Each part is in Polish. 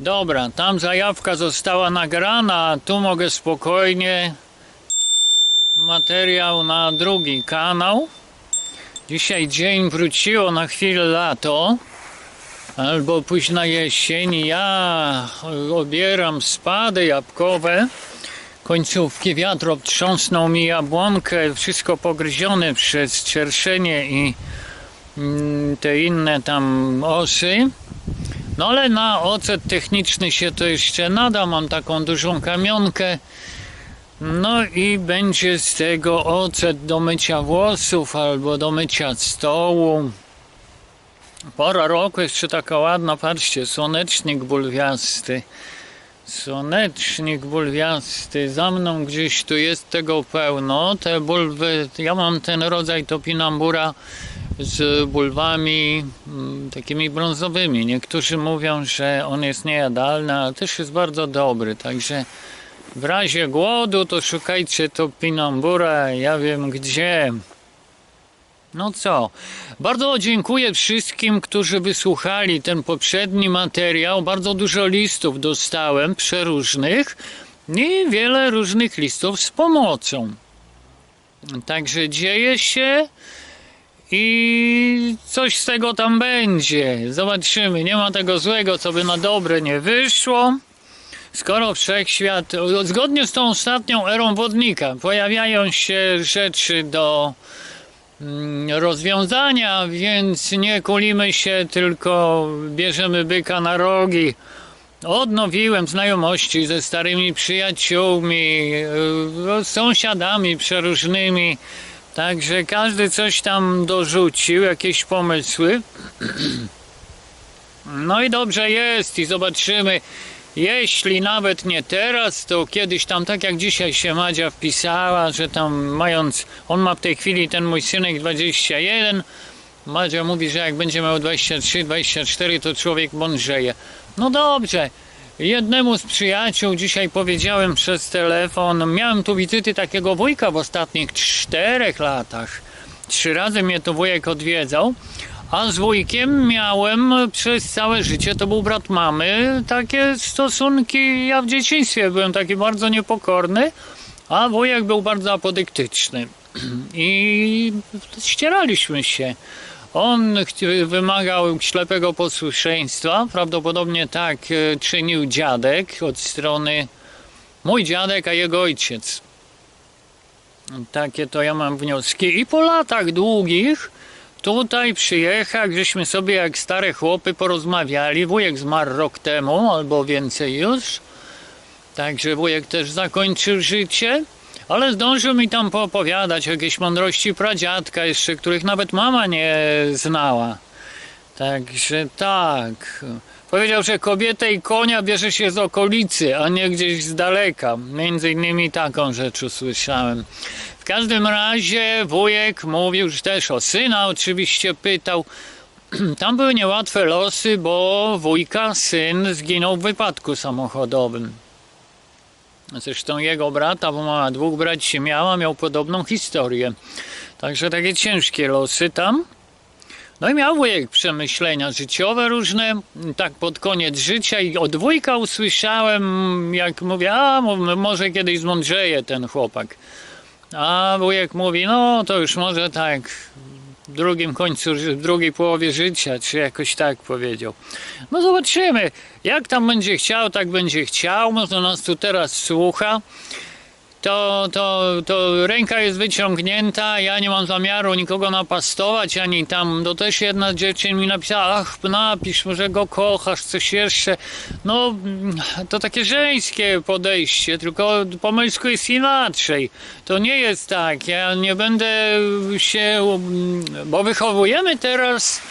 Dobra, tam zajawka została nagrana, tu mogę spokojnie materiał na drugi kanał. Dzisiaj dzień wróciło na chwilę lato, albo późna jesień. Ja obieram spady jabłkowe. Końcówki wiatr obtrząsnął mi jabłonkę, wszystko pogryzione przez czerszenie i mm, te inne tam osy. No ale na ocet techniczny się to jeszcze nada. Mam taką dużą kamionkę. No i będzie z tego ocet do mycia włosów albo do mycia stołu. Pora roku jeszcze taka ładna, patrzcie, słonecznik bulwiasty. Słonecznik bulwiasty, za mną gdzieś tu jest tego pełno. Te bulwy, ja mam ten rodzaj topinambura z bulwami mm, takimi brązowymi. Niektórzy mówią, że on jest niejadalny, ale też jest bardzo dobry. Także w razie głodu to szukajcie topinambura, ja wiem gdzie. No co, bardzo dziękuję wszystkim, którzy wysłuchali ten poprzedni materiał. Bardzo dużo listów dostałem, przeróżnych i wiele różnych listów z pomocą. Także dzieje się i coś z tego tam będzie. Zobaczymy. Nie ma tego złego, co by na dobre nie wyszło. Skoro wszechświat, zgodnie z tą ostatnią erą wodnika, pojawiają się rzeczy do mm, rozwiązania, więc nie kulimy się, tylko bierzemy byka na rogi. Odnowiłem znajomości ze starymi przyjaciółmi, z sąsiadami przeróżnymi. Także każdy coś tam dorzucił, jakieś pomysły. No i dobrze jest i zobaczymy. Jeśli nawet nie teraz, to kiedyś tam, tak jak dzisiaj się Madzia wpisała, że tam mając, on ma w tej chwili, ten mój synek 21, Madzia mówi, że jak będzie miał 23, 24, to człowiek mądrzeje. No dobrze. Jednemu z przyjaciół dzisiaj powiedziałem przez telefon, miałem tu wizyty takiego wujka w ostatnich czterech latach. Trzy razy mnie to wujek odwiedzał, a z wujkiem miałem przez całe życie, to był brat mamy, takie stosunki, ja w dzieciństwie byłem taki bardzo niepokorny, a wujek był bardzo apodyktyczny. I ścieraliśmy się. On wymagał ślepego posłuszeństwa. Prawdopodobnie tak e, czynił dziadek od strony mój dziadek, a jego ojciec. Takie to ja mam wnioski. I po latach długich tutaj przyjechał, żeśmy sobie jak stare chłopy porozmawiali. Wujek zmarł rok temu albo więcej już. Także wujek też zakończył życie. Ale zdążył mi tam poopowiadać jakieś mądrości pradziadka jeszcze, których nawet mama nie znała. Także tak. Powiedział, że kobietę i konia bierze się z okolicy, a nie gdzieś z daleka. Między innymi taką rzecz usłyszałem. W każdym razie wujek mówił, że też o syna oczywiście pytał. Tam były niełatwe losy, bo wujka syn zginął w wypadku samochodowym. Zresztą jego brata, bo mama dwóch braci miała, miał podobną historię. Także takie ciężkie losy tam. No i miał wujek przemyślenia życiowe różne, tak pod koniec życia i od wujka usłyszałem, jak mówię, a mo- może kiedyś zmądrzeje ten chłopak. A wujek mówi, no to już może tak w drugim końcu, w drugiej połowie życia, czy jakoś tak powiedział. No zobaczymy, jak tam będzie chciał, tak będzie chciał, może nas tu teraz słucha. To, to, to ręka jest wyciągnięta, ja nie mam zamiaru nikogo napastować, ani tam, to też jedna z dziewczyn mi napisała, ach, napisz, może go kochasz, coś jeszcze. No, to takie żeńskie podejście, tylko po męsku jest inaczej. To nie jest tak, ja nie będę się, bo wychowujemy teraz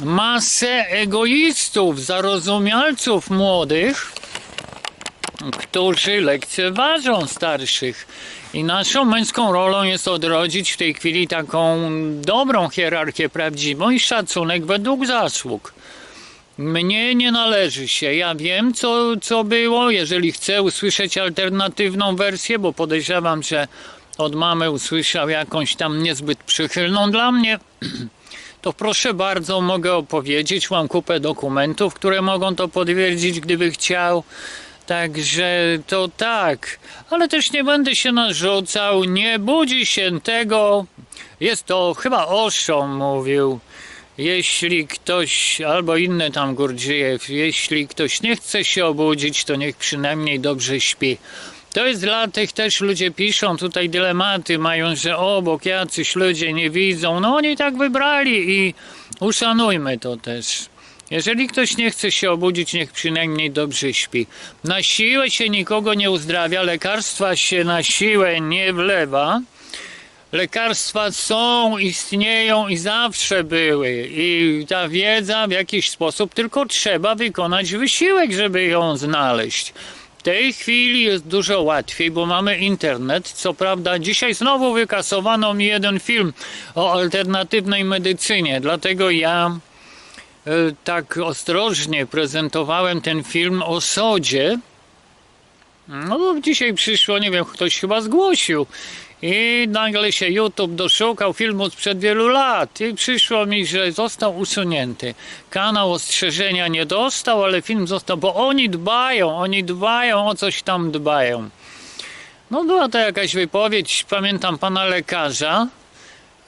masę egoistów, zarozumialców młodych, którzy lekceważą starszych. I naszą męską rolą jest odrodzić w tej chwili taką dobrą hierarchię prawdziwą i szacunek według zasług. Mnie nie należy się. Ja wiem, co, co było. Jeżeli chcę usłyszeć alternatywną wersję, bo podejrzewam, że od mamy usłyszał jakąś tam niezbyt przychylną dla mnie, to proszę bardzo, mogę opowiedzieć. Mam kupę dokumentów, które mogą to potwierdzić, gdyby chciał. Także to tak, ale też nie będę się narzucał, nie budzi się tego. Jest to chyba Oszą mówił. Jeśli ktoś, albo inne tam Gurdziejew, jeśli ktoś nie chce się obudzić, to niech przynajmniej dobrze śpi. To jest dla tych też ludzie piszą tutaj dylematy, mają, że obok jacyś ludzie nie widzą. No oni tak wybrali i uszanujmy to też. Jeżeli ktoś nie chce się obudzić, niech przynajmniej dobrze śpi. Na siłę się nikogo nie uzdrawia, lekarstwa się na siłę nie wlewa. Lekarstwa są, istnieją i zawsze były. I ta wiedza w jakiś sposób, tylko trzeba wykonać wysiłek, żeby ją znaleźć. W tej chwili jest dużo łatwiej, bo mamy internet. Co prawda, dzisiaj znowu wykasowano mi jeden film o alternatywnej medycynie, dlatego ja tak ostrożnie prezentowałem ten film o sodzie. No bo dzisiaj przyszło, nie wiem, ktoś chyba zgłosił. I nagle się YouTube doszukał filmu sprzed wielu lat i przyszło mi, że został usunięty. Kanał ostrzeżenia nie dostał, ale film został, bo oni dbają, oni dbają, o coś tam dbają. No była to jakaś wypowiedź, pamiętam pana lekarza,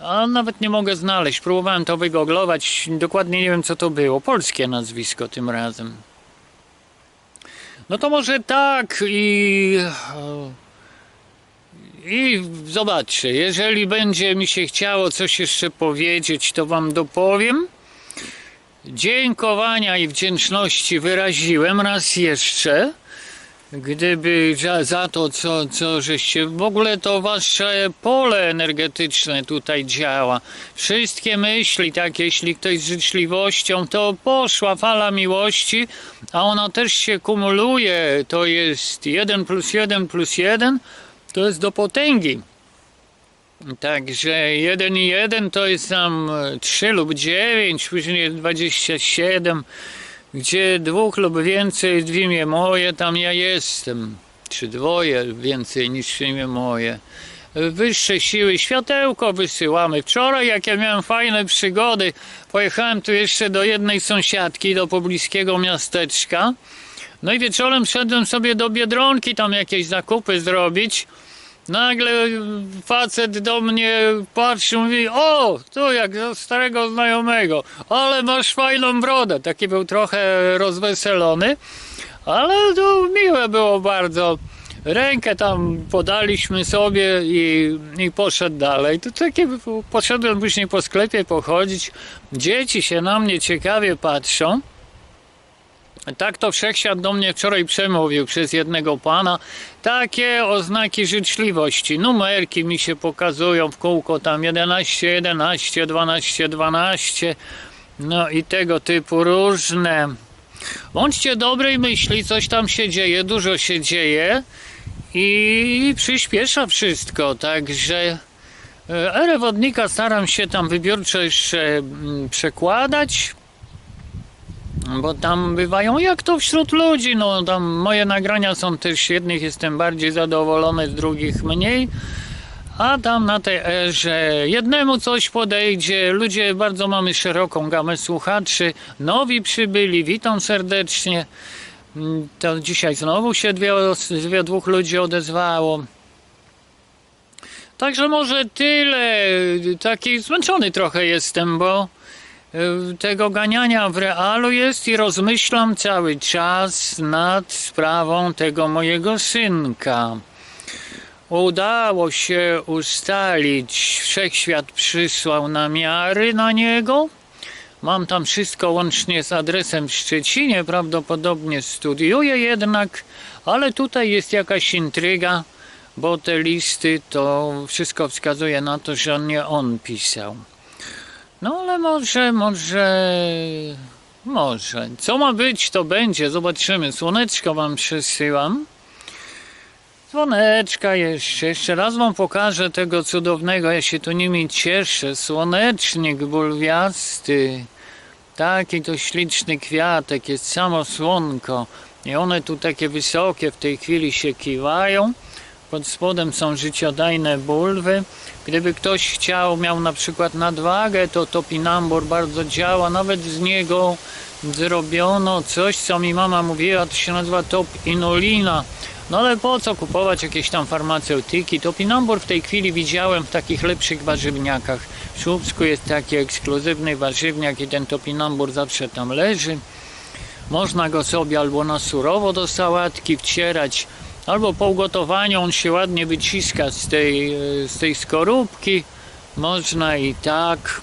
a nawet nie mogę znaleźć. Próbowałem to wygooglować, dokładnie nie wiem co to było. Polskie nazwisko tym razem. No to może tak i... I zobaczcie, jeżeli będzie mi się chciało coś jeszcze powiedzieć, to wam dopowiem. Dziękowania i wdzięczności wyraziłem raz jeszcze. Gdyby za, za to, co, co żeście, w ogóle to wasze pole energetyczne tutaj działa. Wszystkie myśli, tak, jeśli ktoś z życzliwością, to poszła fala miłości, a ona też się kumuluje. To jest 1 plus 1 plus 1, to jest do potęgi. Także 1 i 1 to jest tam 3 lub 9, później 27, gdzie dwóch lub więcej w imię moje, tam ja jestem. Czy dwoje więcej niż w imię moje. Wyższe siły, światełko wysyłamy. Wczoraj, jak ja miałem fajne przygody, pojechałem tu jeszcze do jednej sąsiadki, do pobliskiego miasteczka. No i wieczorem szedłem sobie do Biedronki tam jakieś zakupy zrobić. Nagle facet do mnie patrzy, mówi, o, tu jak do starego znajomego, ale masz fajną brodę. Taki był trochę rozweselony, ale to miłe było bardzo. Rękę tam podaliśmy sobie i, i poszedł dalej. To takie, poszedłem później po sklepie pochodzić. Dzieci się na mnie ciekawie patrzą. Tak to wszechświat do mnie wczoraj przemówił przez jednego pana. Takie oznaki życzliwości. Numerki mi się pokazują w kółko tam 11, 11, 12, 12. No i tego typu różne. Bądźcie dobrej myśli, coś tam się dzieje, dużo się dzieje i przyspiesza wszystko, także e, erę wodnika staram się tam wybiórczo jeszcze mm, przekładać, bo tam bywają jak to wśród ludzi, no tam moje nagrania są też, jednych jestem bardziej zadowolony, z drugich mniej, a tam na tej erze jednemu coś podejdzie, ludzie, bardzo mamy szeroką gamę słuchaczy, nowi przybyli, witam serdecznie, Mm, to dzisiaj znowu się dwie, dwie dwóch ludzi odezwało. Także może tyle, taki zmęczony trochę jestem, bo tego ganiania w realu jest i rozmyślam cały czas nad sprawą tego mojego synka. Udało się ustalić, wszechświat przysłał namiary na niego. Mam tam wszystko łącznie z adresem w Szczecinie, prawdopodobnie studiuję jednak, ale tutaj jest jakaś intryga, bo te listy to wszystko wskazuje na to, że nie on pisał. No ale może, może, może. Co ma być, to będzie. Zobaczymy. Słoneczko wam przesyłam. Słoneczka jeszcze. Jeszcze raz wam pokażę tego cudownego. Ja się tu nimi cieszę. Słonecznik bulwiasty. Taki to śliczny kwiatek. Jest samo słonko. I one tu takie wysokie w tej chwili się kiwają. Pod spodem są życiodajne bulwy. Gdyby ktoś chciał, miał na przykład nadwagę, to topinambur bardzo działa. Nawet z niego zrobiono coś, co mi mama mówiła, to się nazywa top inulina. No ale po co kupować jakieś tam farmaceutyki? Topinambur w tej chwili widziałem w takich lepszych warzywniakach. W Słupsku jest taki ekskluzywny warzywniak i ten topinambur zawsze tam leży. Można go sobie albo na surowo do sałatki wcierać, albo po ugotowaniu on się ładnie wyciska z tej, e, z tej skorupki. Można i tak.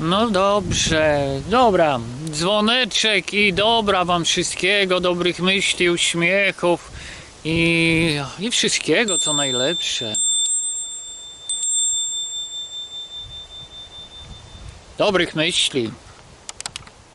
No dobrze, dobra. Dzwoneczek i dobra wam wszystkiego, dobrych myśli, uśmiechów i, i wszystkiego co najlepsze. Dobrych myśli.